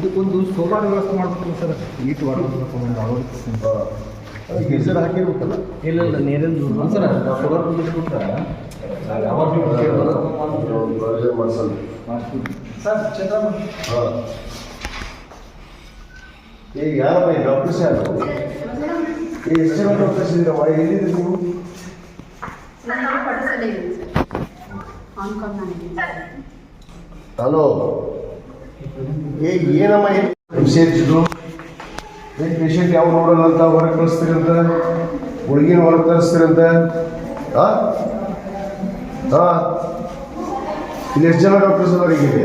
ಇದಕ್ಕೊಂದು ಸೋಲಾರ್ ವ್ಯವಸ್ಥೆ ಮಾಡ್ಬೇಕು ಸರ್. ಈಟ್ ವಾಟರ್ ಒಂದು ಅಳವಡಿಸ್ತೀನಿ ಗೀಸರ್ ಹಾಕಿರ್ಬೇಕಲ್ಲ? ಇಲ್ಲ ಇಲ್ಲ ನೀರಿನ ಸರ್ ಸೋಲಾರ್ ಬಿಟ್ರೆ ಯಾವಾಗ ಮಾಡ್ಸಲ್ಲ ಸರ್ ಚಂದ್ರಮ್ಮ ಹಾಂ. ಈಗ ಯಾರಪ್ಪ ಈ ಡಾಕ್ಟರ್ಸ್ ಯಾರು ಈ ಎಷ್ಟು ಜನ ಡಾಕ್ಟರ್ಸ್ ಇದ್ದೀರಮ್ಮ ಎಲ್ಲಿದ್ದೀರಿ ನೀವು? ಸರ್ ಸರ್ ಹಲೋ ಏ, ಏನಮ್ಮ ಸೇರಿಸಿದ್ರು ಏನು ಪೇಷಂಟ್ ಯಾವ ನೋಡೋಣ ಅಂತ ಹೊರಗೆ ಕಳಿಸ್ತೀರಂತ ಹುಡುಗಿನ ಹೊರಗೆ ಕಳಿಸ್ತೀರಂತ ಹಾಂ ಹಾಂ ಇಲ್ಲಿ ಎಷ್ಟು ಜನ ಡಾಕ್ಟರ್ಸ್ ಅವರಿಗೆ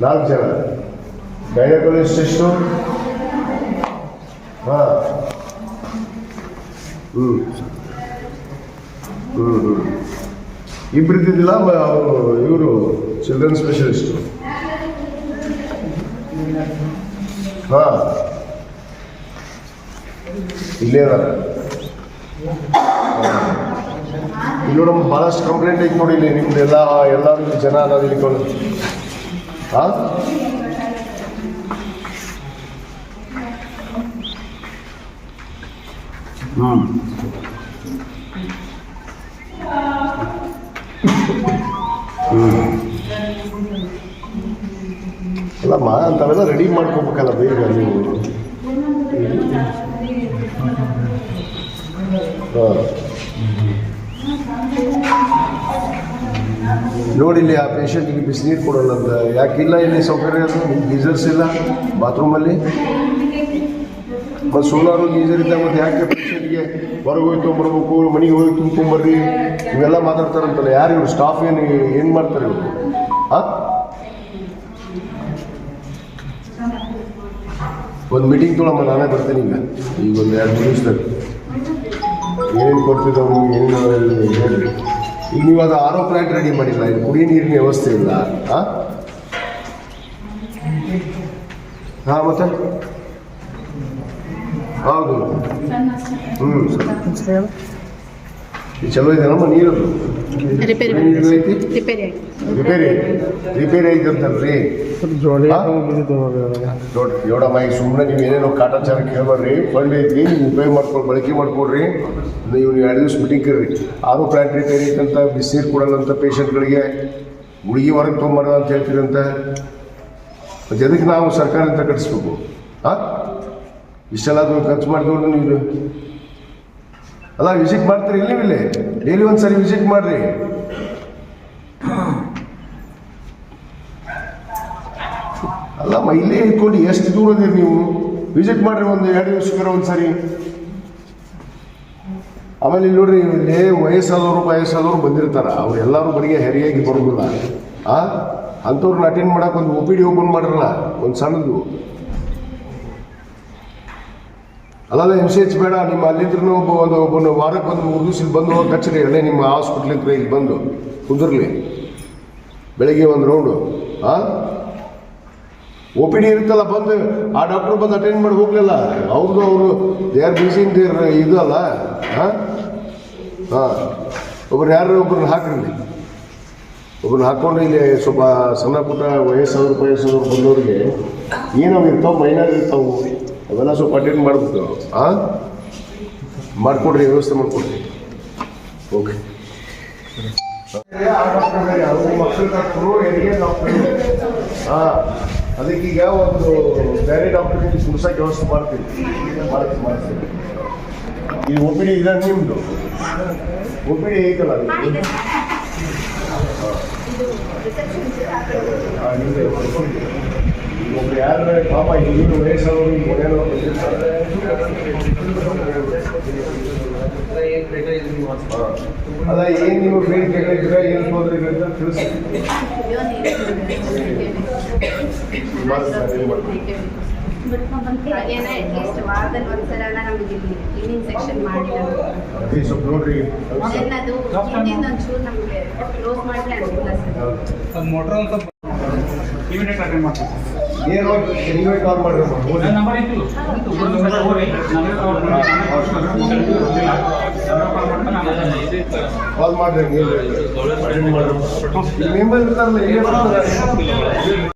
ನಾಲ್ಕು ಜನ. ಗೈನಕಾಲಜಿಸ್ಟ್? ಎಷ್ಟು ಹಾ. ಹ್ಞೂ ಹ್ಞೂ ಹ್ಞೂ ಇಬ್ರು ಇದ್ದಿದ್ದಿಲ್ಲ ಅವರು, ಇವರು? ಚಿಲ್ಡ್ರನ್ ಸ್ಪೆಷಲಿಸ್ಟು ಹಾಂ ಇಲ್ಲೇ ಅದಾರ ಇಲ್ಲಿ ನೋಡಮ್ಮ ಭಾಳಷ್ಟು ಕಂಪ್ಲೇಂಟ್ ಐತೆ ನೋಡಿ ಇಲ್ಲಿ ನಿಮ್ದು ಎಲ್ಲ ಎಲ್ಲರೂ ಇಲ್ಲಿ ಜನ ಅದಾರ ಇಲ್ಲಿ ಕೊಂಡು ಹಾಂ ಹ್ಞೂ ಅಲ್ಲಮ್ಮ ಅಂತಾವೆಲ್ಲ ರೆಡಿ ಮಾಡ್ಕೋಬೇಕಲ್ಲ ಬೇಗ ನೀವು. ಹಾಂ. ನೋಡಿ ಇಲ್ಲಿ ಆ ಪೇಷಂಟ್ಗೆ ಬಿಸಿನೀರು ಕೊಡೋಣ ಅಂತ. ಯಾಕಿಲ್ಲ ಇಲ್ಲಿ ಸೌಕರ್ಯ ಗೀಸರ್ಸ್ ಇಲ್ಲ ಬಾತ್ರೂಮಲ್ಲಿ ಮತ್ತು ಸೋಲಾರು, ಗೀಸರ್ ಇದ್ದಾಗ ಮತ್ತೆ ಯಾಕೆ ಪೇಷಂಟ್ಗೆ ಹೊರಗೆ ಹೋಗಿ ತೊಗೊಂಬರ್ಬೇಕು ಮನೆಗೆ ಹೋಗಿ ತುಂಬ್ಕೊಂಬರ್ರಿ ಇವೆಲ್ಲ ಮಾತಾಡ್ತಾರಂತಲ್ಲ. ಯಾರು ಇವರು? ಸ್ಟಾಫ್ ಏನು ಏನು ಮಾಡ್ತಾರೆ ಇವರು? ಹಾಂ? ಒಂದು ಮೀಟಿಂಗ್ ತೊಗೊಳಮ್ಮ, ನಾನೇ ಬರ್ತೀನಿ ಈಗ. ಈಗ ಒಂದು ಎರಡು ನಿಮಿಷದಲ್ಲಿ. ಏನೇನು ಕೊಡ್ತಿದ್ದಾವೆ ಏನು ಹೇಳಿ. ಈಗ ನೀವು ಅದು ಆರೋ ಪ್ಲಾಂಟ್ ರೆಡಿ ಮಾಡಿಲ್ಲ, ಇದು ಕುಡಿಯೋ ನೀರಿನ ವ್ಯವಸ್ಥೆ ಇಲ್ಲ ಹಾಂ ಹಾಂ, ಮತ್ತೆ? ಹೌದು. ಹ್ಞೂ ಚಲೋ ಇದೆ ನೀರದು. ರಿಪೇರಿ ನೀರು ಐತಿ? ರಿಪೇರಿ ರಿಪೇರಿ ರಿಪೇರಿ ಅಂತ ಅಂತಲ್ರಿ. ಜೋಡಿ ಯೋಡಮ್ಮ ಈಗ ಸುಮ್ಮನೆ ನೀವು ಏನೇನೋ ಕಾಟಾಚಾರ ಕೇಳ್ಬಾರ್ರಿ ಫಂಡ್ ಐತಿ ನೀವು ಉಪಯೋಗ ಮಾಡ್ಕೊಂಡು ಬಳಕೆ ಮಾಡ್ಕೊಡ್ರಿ. ನೀವು ನೀವು ಎರಡು ದಿವಸ ಮೀಟಿಂಗ್ ಕರ್ರಿ ಆರು ಪ್ಲಾಂಟ್ ರಿಪೇರಿ ಐತಂತ ಬಿಸಿನೀರು ಕೊಡಲ್ಲ ಅಂತ ಪೇಷಂಟ್ಗಳಿಗೆ ಗುಳಿಗೆ ಹೊರಗೆ ತೊಗೊಂಬಾರ ಅಂತ ಹೇಳ್ತೀರಂತ. ಜನಕ್ಕೆ ಎದಕ್ಕೆ ನಾವು ಸರ್ಕಾರದಿಂದ ಕಟ್ಟಿಸ್ಬೇಕು ಹಾಂ? ಇಷ್ಟೆಲ್ಲ ಅದು ಖರ್ಚು ಮಾಡಿದವ್ರು ನೀವು. ಅಲ್ಲ ವಿಸಿಟ್ ಮಾಡ್ತೀರಿ ಇಲ್ಲಿ ಇಲ್ಲಿ ಡೈಲಿ ಒಂದ್ಸರಿ ವಿಸಿಟ್ ಮಾಡ್ರಿ. ಅಲ್ಲಮ್ಮ ಇಲ್ಲೇ ಇಟ್ಕೊಂಡು ಎಷ್ಟು ದೂರ ಇದೀರಿ ನೀವು? ವಿಸಿಟ್ ಮಾಡ್ರಿ ಒಂದು ಎರಡು ದಿವಸಕ್ಕಾರ ಒಂದ್ಸರಿ. ಆಮೇಲೆ ಇಲ್ಲಿ ನೋಡ್ರಿ, ಇಲ್ಲಿ ವಯಸ್ಸಾದವರು ವಯಸ್ಸಾದವರು ಬಂದಿರ್ತಾರ. ಅವ್ರು ಎಲ್ಲರೂ ಬರಿಗೆ ಹೆರಿಯಾಗಿ ಬರೋದಿಲ್ಲ. ಆ? ಅಂಥವ್ರನ್ನ ಅಟೆಂಡ್ ಮಾಡಕ್ಕೆ ಒಂದು ಒ ಪಿ ಡಿ ಓಪನ್ ಮಾಡಿರಲ್ಲ, ಒಂದು ಸಣ್ಣದು. ಅಲ್ಲಲ್ಲ ಎಂ ಸಿ ಬೇಡ, ನಿಮ್ಮ ಅಲ್ಲಿದ್ರು ಒಬ್ಬ ಒಂದು ಒಬ್ಬ ವಾರಕ್ಕೆ ಒಂದು ಮೂರು ದಿವಸ ಬಂದು ಹೇಳಿ ಅಲ್ಲೇ ನಿಮ್ಮ ಹಾಸ್ಪಿಟ್ಲಿಂದ ಇಲ್ಲಿ ಬಂದು ಕುಂದಿರ್ಲಿ. ಬೆಳಿಗ್ಗೆ ಒಂದು ರೌಂಡು ಹಾಂ ಒ ಪಿ ಡಿ ಇರುತ್ತಲ್ಲ, ಬಂದು ಆ ಡಾಕ್ಟ್ರು ಬಂದು ಅಟೆಂಡ್ ಮಾಡಿ ಹೋಗ್ಲಿಲ್ಲ. ಅವ್ರದ್ದು ಅವರು ದೇ ಆರ್ ಬಿಸಿ ದೇರ್ ಇದು ಅಲ್ಲ ಹಾಂ ಹಾಂ ಒಬ್ರು ಯಾರು ಒಬ್ರನ್ನ ಹಾಕ್ರಿ. ಒಬ್ರನ್ನ ಹಾಕ್ಕೊಂಡು ಇಲ್ಲಿ ಸ್ವಲ್ಪ ಸಣ್ಣ ಪುಟ್ಟ ವಯಸ್ಸಾದ್ರು ವಯಸ್ಸಾದ್ರು ಬಂದವ್ರಿಗೆ ಏನವು ಇರ್ತಾವೆ ಮೈನಾಗ ಇರ್ತಾವೆ? ಅವೆಲ್ಲ ಸ್ವಲ್ಪ ಅಟೆಂಡ್ ಮಾಡ್ಬೇಕು. ಹಾಂ ಮಾಡಿಕೊಡ್ರಿ, ವ್ಯವಸ್ಥೆ ಮಾಡಿಕೊಡ್ರಿ. ಓಕೆ. ಅದಕ್ಕೆ ಹಾಂ ಅದಕ್ಕೀಗ ಒಂದು ಬೇರೆ ಡಾಕ್ಟರ್ಗೆ ಕುಡ್ಸಕ್ಕೆ ವ್ಯವಸ್ಥೆ ಮಾಡ್ತೀವಿ ಮಾಡ್ತೀವಿ ಮಾಡ್ತೀವಿ ಈ ಒ ಇದೆ ನಿಮ್ಮದು ಒ ಪಿ ಡಿ ಐತಲ್ಲ ಹಾಂ ನಿಮ್ಮದೇ ಒಬ್ರು ಯಾರು ಪಾಪ ಈಗಿನ ವಯಸ್ಸಾದವರು ಈಗ ಮನೆಯವರು ಬಂದಿರ್ತಾರೆ. ಅಲ್ಲ ಏನು ನೀವು ಬೇಡಿಕೆಗಳಿದ್ರೆ ಏನು ತಿಳಿಸಿ. ಮಾಡಿಲ್ಲ. ಅದೇ ಸ್ವಲ್ಪ ನೋಡ್ರಿ. ಅದು ನಮಗೆ ಕ್ಲೋಸ್ ಮಾಡಲೇ ಸರ್. ಮೋಟ್ರ್ ಒಂದು ಸ್ವಲ್ಪ ಇಮಿಡಿಯೇಟ್ ಅಟೆಂಡ್ ಮಾಡ್ತೀವಿ ಏನು ನೀವೇ ಕಾಲ್ ಮಾಡಬೇಕು ನನ್ನ ನಂಬರ್ ಇತ್ತು. ಕಾಲ್ ಮಾಡ್ರಿ ನೀವು ಮೆಂಬರ್ ಇರ್ತಾರಲ್ಲ ಇಲ್ಲಿ.